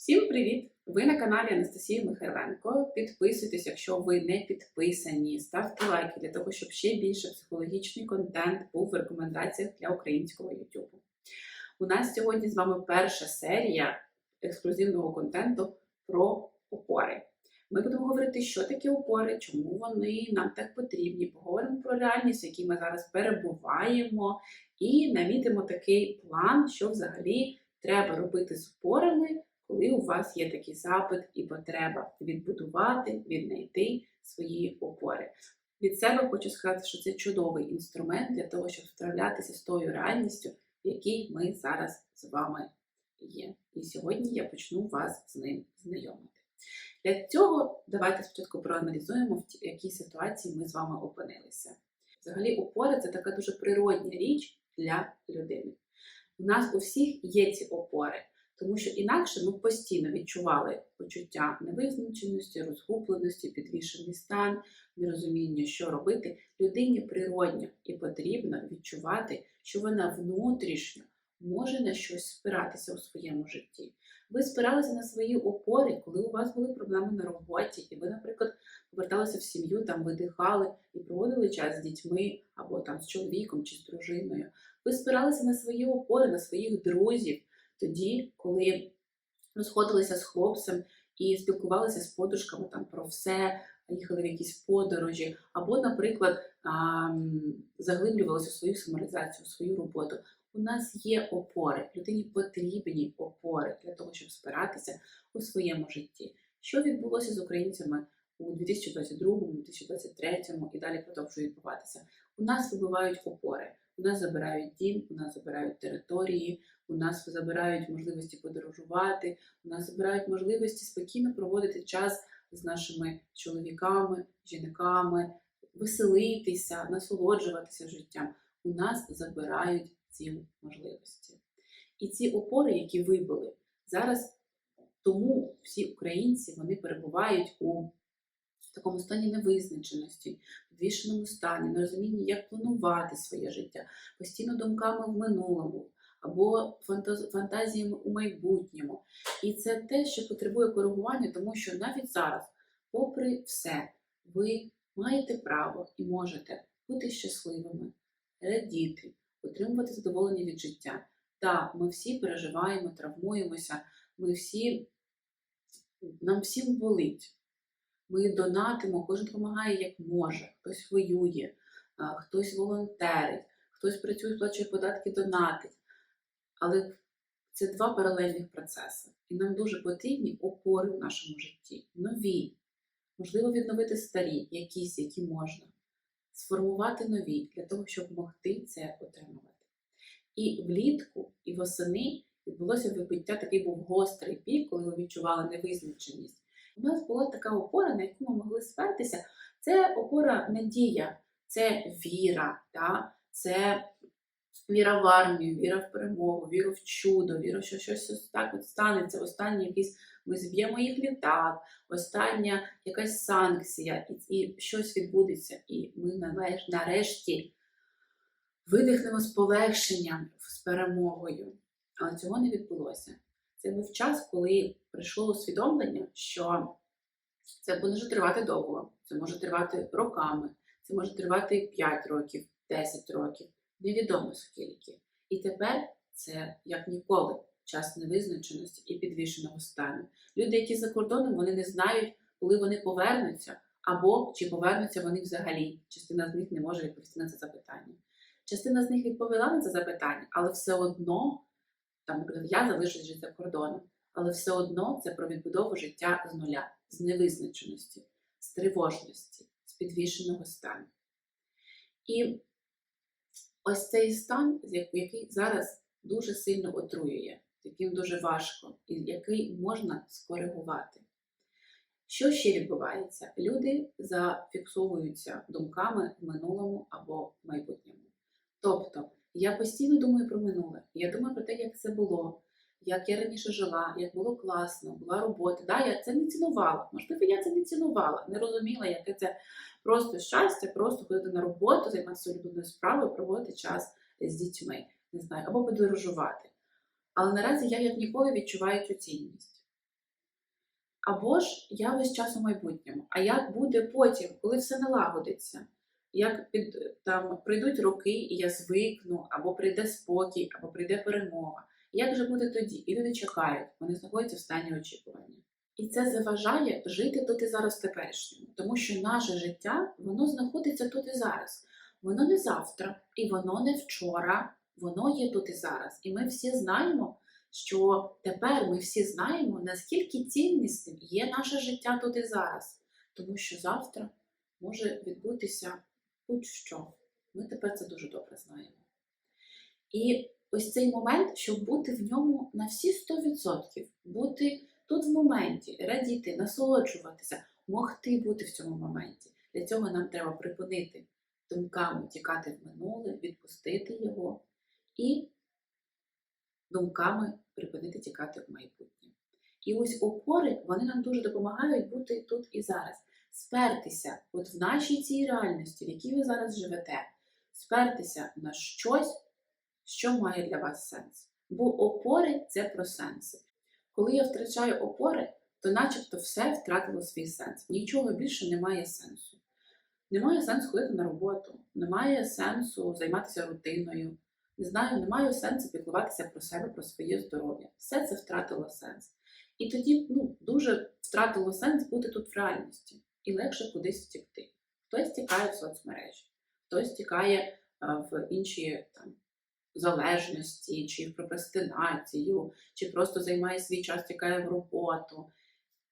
Всім привіт! Ви на каналі Анастасії Михайленко. Підписуйтесь, якщо ви не підписані. Ставте лайки для того, щоб ще більше психологічний контент був в рекомендаціях для українського YouTube. У нас сьогодні з вами перша серія ексклюзивного контенту про опори. Ми будемо говорити, що таке опори, чому вони нам так потрібні. Поговоримо про реальність, в якій ми зараз перебуваємо, і намітимо такий план, що взагалі треба робити з опорами коли у вас є такий запит і потреба відбудувати, віднайти свої опори. Від себе хочу сказати, що це чудовий інструмент для того, щоб справлятися з тою реальністю, в якій ми зараз з вами є. І сьогодні я почну вас з ним знайомити. Для цього давайте спочатку проаналізуємо, в якій ситуації ми з вами опинилися. Взагалі, опори це така дуже природня річ для людини. У нас у всіх є ці опори. Тому що інакше ми постійно відчували почуття невизначеності, розгубленості, підвішений стан, нерозуміння, що робити. Людині природньо і потрібно відчувати, що вона внутрішньо може на щось спиратися у своєму житті. Ви спиралися на свої опори, коли у вас були проблеми на роботі, і ви, наприклад, поверталися в сім'ю, там видихали і проводили час з дітьми або там з чоловіком чи з дружиною. Ви спиралися на свої опори, на своїх друзів тоді, коли розходилися з хлопцем і спілкувалися з подружками там про все, їхали в якісь подорожі, або, наприклад, заглиблювалися у свою самореалізацію, у свою роботу. У нас є опори, людині потрібні опори для того, щоб спиратися у своєму житті. Що відбулося з українцями у 2022, 2023 і далі продовжує відбуватися? У нас вибивають опори. У нас забирають дім, у нас забирають території, у нас забирають можливості подорожувати, у нас забирають можливості спокійно проводити час з нашими чоловіками, жінками, веселитися, насолоджуватися життям. У нас забирають ці можливості. І ці опори, які вибили, зараз тому всі українці вони перебувають у такому стані невизначеності, підвішеному стані, нерозумінні, як планувати своє життя, постійно думками в минулому або фантазіями у майбутньому. І це те, що потребує коригування, тому що навіть зараз, попри все, ви маєте право і можете бути щасливими, радіти, отримувати задоволення від життя. Так, ми всі переживаємо, травмуємося, ми всі, нам всім болить. Ми донатимо, кожен допомагає як може, хтось воює, хтось волонтерить, хтось працює, сплачує податки, донатить. Але це два паралельних процеси. І нам дуже потрібні опори в нашому житті. Нові. Можливо, відновити старі, якісь, які можна, сформувати нові для того, щоб могти це отримувати. І влітку, і восени відбулося вибиття, такий був гострий пік, коли ви відчували невизначеність. У нас була така опора, на яку ми могли спертися. Це опора надія, це віра, да? це віра в армію, віра в перемогу, віра в чудо, віра, що щось так от станеться. Останній якийсь ми зб'ємо їх літак, остання якась санкція, і, і щось відбудеться. І ми нарешті видихнемо з полегшенням, з перемогою. Але цього не відбулося. Це був час, коли прийшло усвідомлення, що це може тривати довго, це може тривати роками, це може тривати 5 років, 10 років, невідомо скільки. І тепер це як ніколи час невизначеності і підвішеного стану. Люди, які за кордоном, вони не знають, коли вони повернуться, або чи повернуться вони взагалі. Частина з них не може відповісти на це запитання. Частина з них відповіла на це запитання, але все одно там, наприклад, я залишусь жити за кордоном, але все одно це про відбудову життя з нуля, з невизначеності, з тривожності, з підвішеного стану. І ось цей стан, який зараз дуже сильно отруює, яким дуже важко, і який можна скоригувати. Що ще відбувається? Люди зафіксовуються думками в минулому або в майбутньому. Тобто, я постійно думаю про минуле. Я думаю про те, як це було, як я раніше жила, як було класно, була робота. Да, Я це не цінувала. Можливо, я це не цінувала, не розуміла, яке це просто щастя, просто ходити на роботу, займатися улюбленою справою, проводити час з дітьми, не знаю, або подорожувати. Але наразі я як ніколи відчуваю цю цінність. Або ж я весь час у майбутньому. А як буде потім, коли все налагодиться? Як під там прийдуть роки, і я звикну, або прийде спокій, або прийде перемога. Як же буде тоді? І люди чекають, вони знаходяться в стані очікування. І це заважає жити тут і зараз теперішньому, тому що наше життя воно знаходиться тут і зараз. Воно не завтра, і воно не вчора, воно є тут і зараз. І ми всі знаємо, що тепер ми всі знаємо, наскільки цінністим є наше життя тут і зараз, тому що завтра може відбутися будь-що. Ми тепер це дуже добре знаємо. І ось цей момент, щоб бути в ньому на всі 100%, бути тут в моменті, радіти, насолоджуватися, могти бути в цьому моменті. Для цього нам треба припинити думками тікати в минуле, відпустити його і думками припинити тікати в майбутнє. І ось опори вони нам дуже допомагають бути тут і зараз, спертися от в нашій цій реальності, в якій ви зараз живете, спертися на щось, що має для вас сенс. Бо опори це про сенси. Коли я втрачаю опори, то начебто все втратило свій сенс. Нічого більше не має сенсу. Немає сенсу ходити на роботу, немає сенсу займатися рутиною. Не знаю, немає сенсу піклуватися про себе, про своє здоров'я. Все це втратило сенс. І тоді ну, дуже втратило сенс бути тут в реальності і легше кудись втікти. Хтось тікає в соцмережі, хтось тікає в інші там, залежності, чи прокрастинацію, чи просто займає свій час, тікає в роботу.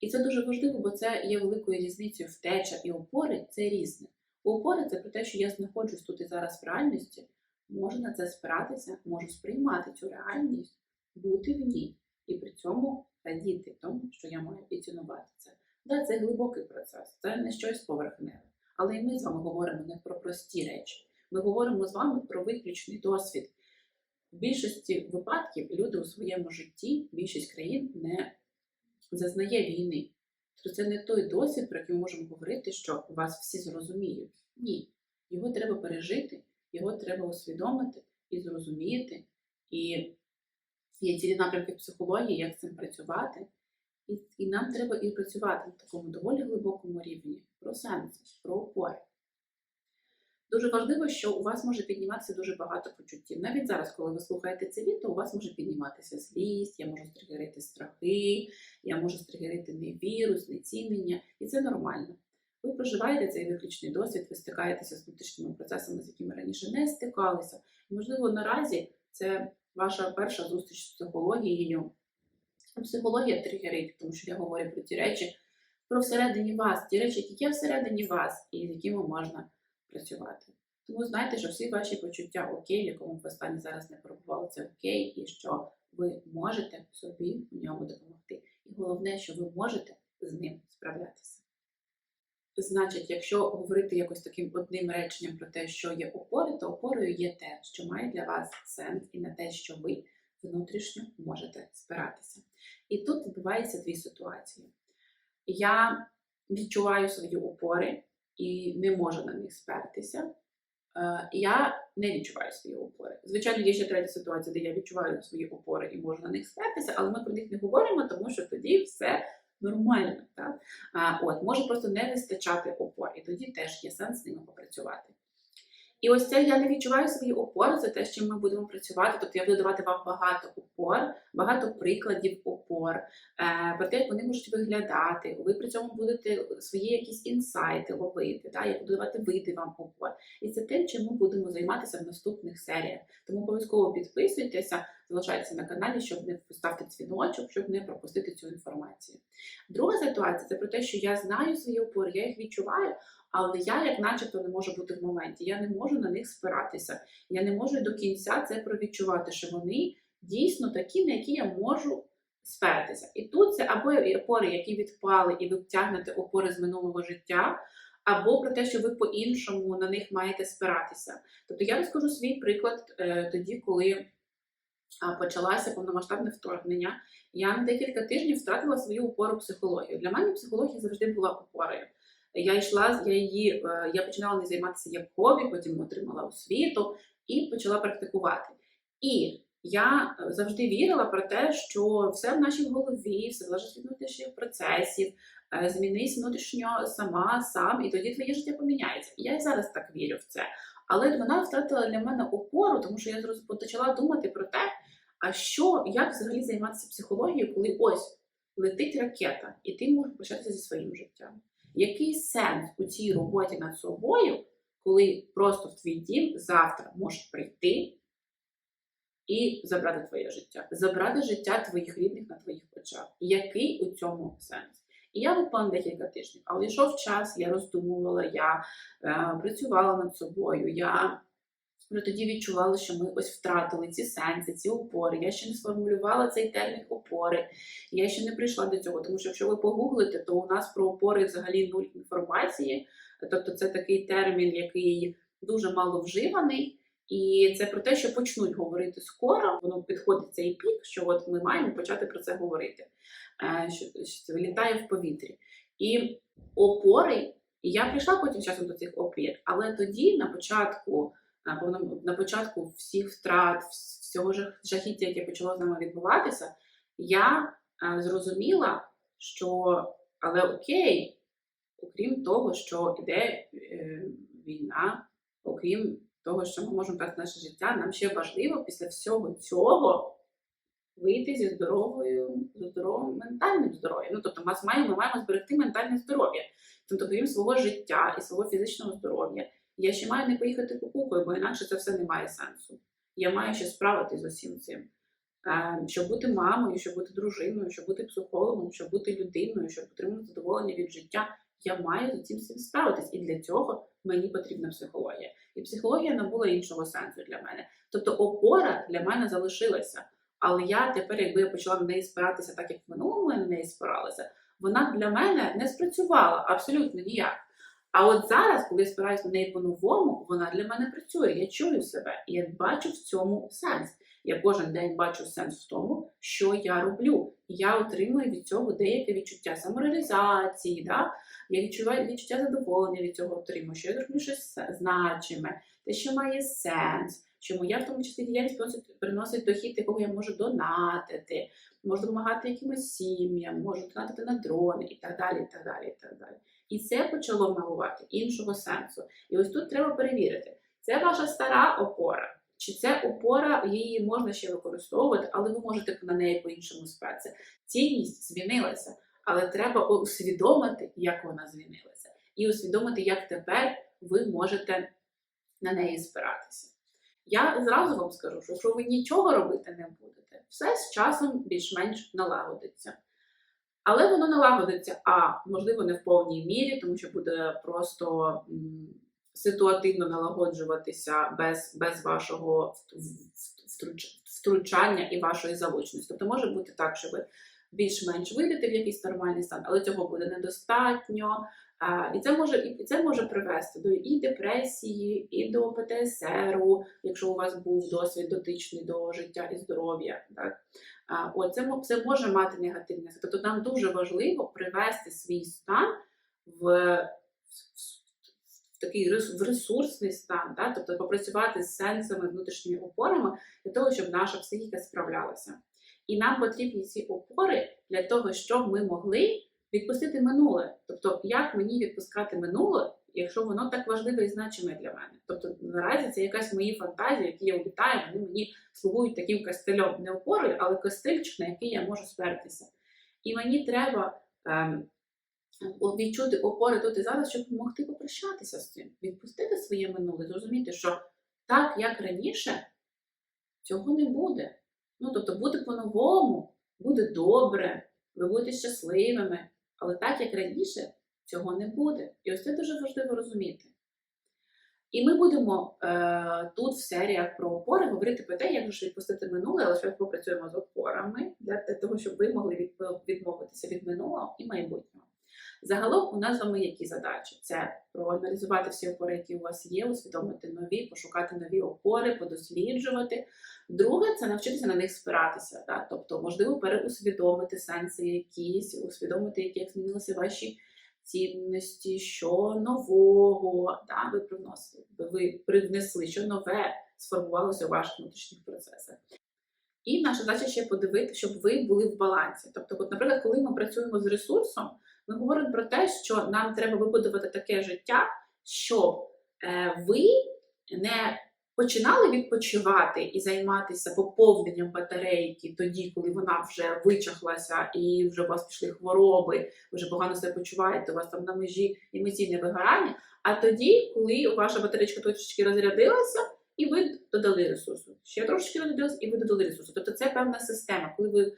І це дуже важливо, бо це є великою різницею втеча і опори це різне. Опори це про те, що я знаходжусь тут і зараз в реальності, можу на це спиратися, можу сприймати цю реальність, бути в ній і при цьому радіти тому, що я маю і цінувати це. Да, це глибокий процес, це не щось поверхневе. Але і ми з вами говоримо не про прості речі. Ми говоримо з вами про виключний досвід. В більшості випадків люди у своєму житті, більшість країн не зазнає війни. Тобто це не той досвід, про який ми можемо говорити, що вас всі зрозуміють. Ні. Його треба пережити, його треба усвідомити і зрозуміти. І є цілі напрямки психології, як з цим працювати. І, і нам треба і працювати на такому доволі глибокому рівні про сенс, про опори. Дуже важливо, що у вас може підніматися дуже багато почуттів. Навіть зараз, коли ви слухаєте це відео, у вас може підніматися злість, я можу стригерити страхи, я можу стригерити невіру, знецінення, і це нормально. Ви проживаєте цей виключний досвід, ви стикаєтеся з внутрішніми процесами, з якими раніше не стикалися. Можливо, наразі це ваша перша зустріч з психологією. Психологія тригерить, тому що я говорю про ті речі, про всередині вас, ті речі, які є всередині вас, і з якими можна працювати. Тому знайте, що всі ваші почуття окей, в якому ви стані зараз не перебували, це окей, і що ви можете собі в ньому допомогти. І головне, що ви можете з ним справлятися. Значить, якщо говорити якось таким одним реченням про те, що є опори, то опорою є те, що має для вас сенс, і на те, що ви внутрішньо можете спиратися. І тут відбуваються дві ситуації. Я відчуваю свої опори і не можу на них спертися. Е, Я не відчуваю свої опори. Звичайно, є ще третя ситуація, де я відчуваю свої опори і можу на них спертися, але ми про них не говоримо, тому що тоді все нормально. Так? А, От, може просто не вистачати опор, і тоді теж є сенс з ними попрацювати. І ось це я не відчуваю свої опори, це те, чим ми будемо працювати. Тобто я буду давати вам багато опор, багато прикладів опор, е, про те, як вони можуть виглядати. Ви при цьому будете свої якісь інсайти ловити. Да? Я буду давати види вам опор. І це тим, чим ми будемо займатися в наступних серіях. Тому обов'язково підписуйтеся, залишайтеся на каналі, щоб не поставити дзвіночок, щоб не пропустити цю інформацію. Друга ситуація це про те, що я знаю свої опори, я їх відчуваю. Але я, як начебто, не можу бути в моменті, я не можу на них спиратися. Я не можу до кінця це провідчувати, що вони дійсно такі, на які я можу спертися. І тут це або опори, які відпали, і ви тягнете опори з минулого життя, або про те, що ви по-іншому на них маєте спиратися. Тобто я розкажу свій приклад е, тоді, коли а, почалося повномасштабне вторгнення. Я на декілька тижнів втратила свою опору психологію. Для мене психологія завжди була опорою. Я йшла, я її, е, я починала не займатися як хобі, потім отримала освіту і почала практикувати. І Я е, завжди вірила про те, що все в нашій голові, все залежить від внутрішніх процесів, е, змінись внутрішньо сама, сам, і тоді твоє життя поміняється. Я і зараз так вірю в це. Але вона втратила для мене опору, тому що я почала думати про те, а що, як взагалі займатися психологією, коли ось летить ракета, і ти можеш прощатися зі своїм життям. Який сенс у цій роботі над собою, коли просто в твій дім завтра може прийти і забрати твоє життя, забрати життя твоїх рідних на твоїх очах? Який у цьому сенс? І я виконала декілька тижнів, але йшов час, я роздумувала, я е, працювала над собою. Я вже тоді відчувала, що ми ось втратили ці сенси, ці опори. Я ще не сформулювала цей термін опори. Я ще не прийшла до цього, тому що якщо ви погуглите, то у нас про опори взагалі нуль інформації. Тобто це такий термін, який дуже мало вживаний. І це про те, що почнуть говорити скоро. Воно підходить цей пік, що от ми маємо почати про це говорити, е, що, що літає в повітрі. І опори, і я прийшла потім часом до цих опір, але тоді, на початку, на, початку всіх втрат, всього жах- жахіття, яке почало з нами відбуватися, я е, зрозуміла, що але окей, окрім того, що йде е, війна, окрім того, що ми можемо втратити наше життя, нам ще важливо після всього цього вийти зі здоровою, зі здоровим ментальним здоров'ям. Ну тобто, ми маємо, ми маємо зберегти ментальне здоров'я. Тобто, крім свого життя і свого фізичного здоров'я, я ще маю не поїхати кукукою, бо інакше це все не має сенсу. Я маю ще справитись з усім цим. Е, Щоб бути мамою, щоб бути дружиною, щоб бути психологом, щоб бути людиною, щоб отримати задоволення від життя, я маю з цим всім справитись. І для цього мені потрібна психологія. І психологія набула іншого сенсу для мене. Тобто опора для мене залишилася. Але я тепер, якби я почала на неї спиратися, так як в минулому на неї спиралася, вона для мене не спрацювала абсолютно ніяк. А от зараз, коли я спираюся на неї по-новому, вона для мене працює. Я чую себе і я бачу в цьому сенс. Я кожен день бачу сенс в тому, що я роблю. Я отримую від цього деяке відчуття самореалізації. Да? Я відчуваю відчуття задоволення від цього отримую, що я роблю щось значиме, те, що має сенс, що моя в тому числі діяльність приносить дохід, якого я можу донатити, можу допомагати якимось сім'ям, можу донатити на дрони і так далі. І так далі, і так далі. І це почало набувати іншого сенсу. І ось тут треба перевірити, це ваша стара опора. Чи це опора, її можна ще використовувати, але ви можете на неї по-іншому спиратися. Цінність змінилася, але треба усвідомити, як вона змінилася, і усвідомити, як тепер ви можете на неї спиратися. Я зразу вам скажу, що ви нічого робити не будете, все з часом більш-менш налагодиться. Але воно налагодиться, а можливо, не в повній мірі, тому що буде просто ситуативно налагоджуватися без, без вашого втручання і вашої залучності. Тобто може бути так, що ви більш-менш вийдете в якийсь нормальний стан, але цього буде недостатньо. А, І це може і це може привести до і депресії, і до ПТСР, якщо у вас був досвід дотичний до життя і здоров'я. Так? От це, це може мати негативний ефект. Тобто нам дуже важливо привести свій стан в, в, в такий в ресурсний стан, да? тобто попрацювати з сенсами, внутрішніми опорами для того, щоб наша психіка справлялася. І нам потрібні ці опори для того, щоб ми могли відпустити минуле. Тобто, як мені відпускати минуле, якщо воно так важливе і значиме для мене? Тобто, наразі це якась мої фантазії, які я обітаю, вони мені слугують таким кастельом, не опорою, але кастильчик, на який я можу спертися. І мені треба ем, відчути опори тут і зараз, щоб могти попрощатися з цим, відпустити своє минуле, зрозуміти, що так, як раніше, цього не буде. Ну, тобто, буде по-новому, буде добре, ви будете щасливими, але так, як раніше, цього не буде. І ось це дуже важливо розуміти. І ми будемо е, тут в серіях про опори говорити про те, як ж відпустити минуле, але що попрацюємо з опорами для того, щоб ви могли відмовитися від минулого і майбутнього. Загалом у нас з вами які задачі? Це проаналізувати всі опори, які у вас є, усвідомити нові, пошукати нові опори, подосліджувати. Друге це навчитися на них спиратися. Да? Тобто, можливо, переусвідомити сенси якісь, усвідомити, як змінилися ваші цінності, що нового да, ви привносили, ви привнесли, що нове сформувалося у ваших внутрішніх процесах. І наша задача ще подивити, щоб ви були в балансі. Тобто, от, наприклад, коли ми працюємо з ресурсом, ми говоримо про те, що нам треба вибудувати таке життя, щоб е, ви не починали відпочивати і займатися поповненням батарейки тоді, коли вона вже вичахлася і вже у вас пішли хвороби, вже погано себе почуваєте, у вас там на межі емоційне вигорання. А тоді, коли ваша батарейка трошечки розрядилася, і ви додали ресурсу. Ще трошечки розрядилася, і ви додали ресурсу. Тобто це певна система, коли ви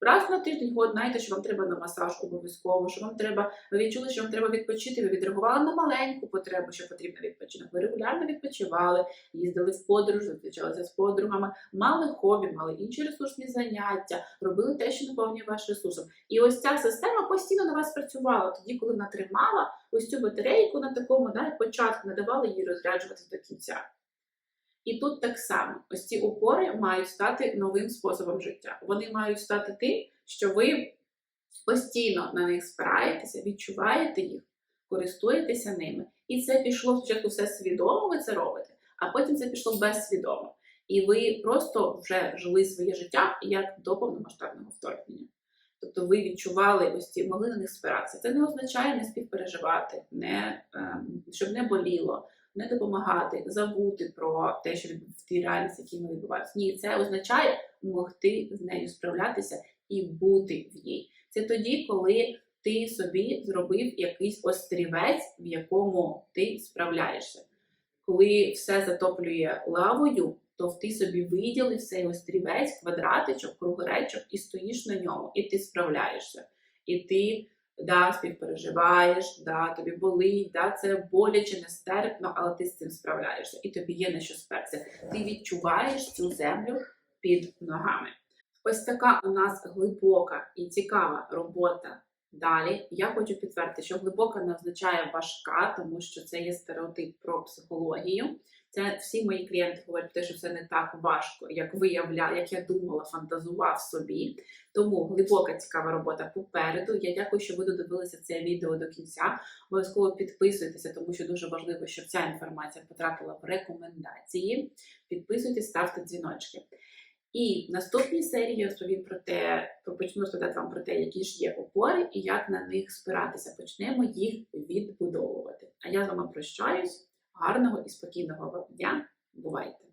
раз на тиждень год знаєте, що вам треба на масаж обов'язково, що вам треба, ви відчули, що вам треба відпочити, ви відреагували на маленьку потребу, що потрібно відпочинок. Ви регулярно відпочивали, їздили в подорож, зустрічалися з подругами, мали хобі, мали інші ресурсні заняття, робили те, що наповнює ваш ресурсом. І ось ця система постійно на вас працювала тоді, коли вона тримала ось цю батарейку на такому да, початку, не давала їй розряджуватися до кінця. І тут так само, ось ці опори мають стати новим способом життя. Вони мають стати тим, що ви постійно на них спираєтеся, відчуваєте їх, користуєтеся ними. І це пішло спочатку все свідомо, ви це робите, а потім це пішло безсвідомо. І ви просто вже жили своє життя як до повномасштабного вторгнення. Тобто ви відчували ось ці, могли на них спиратися. Це не означає не співпереживати, не, ем, щоб не боліло, не допомагати, забути про те, що в тій реальності, які ми відбуваються. Ні, це означає могти з нею справлятися і бути в ній. Це тоді, коли ти собі зробив якийсь острівець, в якому ти справляєшся. Коли все затоплює лавою, то ти собі виділив цей острівець, квадратичок, кругоречок і стоїш на ньому, і ти справляєшся. І ти да, співпереживаєш, да, тобі болить, да, це боляче, нестерпно, але ти з цим справляєшся, і тобі є на що спертися. Ти відчуваєш цю землю під ногами. Ось така у нас глибока і цікава робота. Далі я хочу підтвердити, що глибока не означає важка, тому що це є стереотип про психологію. Це всі мої клієнти говорять те, що це не так важко, як виявляла, як я думала, фантазував собі. Тому глибока цікава робота попереду. Я дякую, що ви додивилися це відео до кінця. Обов'язково підписуйтеся, тому що дуже важливо, щоб ця інформація потрапила в рекомендації. Підписуйтесь, ставте дзвіночки. І в наступній серії я розповім про те, почну розповідати вам про те, які ж є опори і як на них спиратися. Почнемо їх відбудовувати. А я з вами прощаюсь. Гарного і спокійного вам дня. Бувайте!